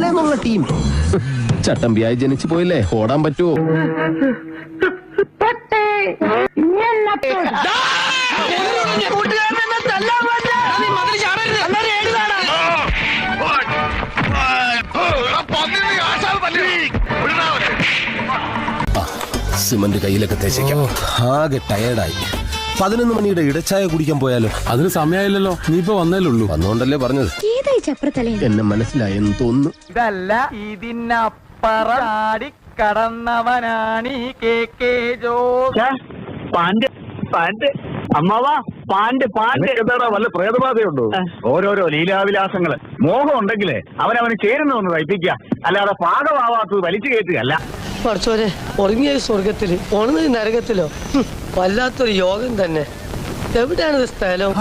എന്നുള്ള ടീം ചട്ടമ്പിയായി ജനിച്ചു പോയില്ലേ? ഓടാൻ പറ്റുമോ സിമന്റ് കയ്യിലൊക്കെ തേച്ചേക്കാം. ആകെ ടയേർഡായി പതിനൊന്ന് മണിയുടെ ഇടച്ചായ കുടിക്കാൻ പോയാലോ? അതിന് സമയമായില്ലല്ലോ നീ ഇപ്പൊ വന്നേ ഉള്ളൂ. വന്നുകൊണ്ടല്ലേ പറഞ്ഞത്? ഏതായി ചപ്രത്തലേ? എന്നെ മനസ്സിലായെന്ന് തോന്നുന്നു. ഇതല്ല ഇതിനപ്പുറം ചാടി ഈ കെ കെ ജോസ് പാണ്ട് പാണ്ട് അമ്മാവാ പാണ്ട് പാണ്ട് എന്താടാ വല്ല പ്രേതബാധയുണ്ടോ? ഓരോരോ ലീലാവിലാസങ്ങൾ. മോഹം ഉണ്ടെങ്കിലേ അവനവന് ചേരുന്നു ഒന്ന് തയ്പ്പിക്കുക. അല്ലാതെ പാകമാവാത്തത് വലിച്ചു കയറ്റുകയല്ല. പഠിച്ചോരെ ഉറങ്ങിയ സ്വർഗത്തിൽ ഉണങ്ങി നരകത്തിലോ? വല്ലാത്തൊരു യോഗം തന്നെ. എവിടെയാണ് സ്ഥലം?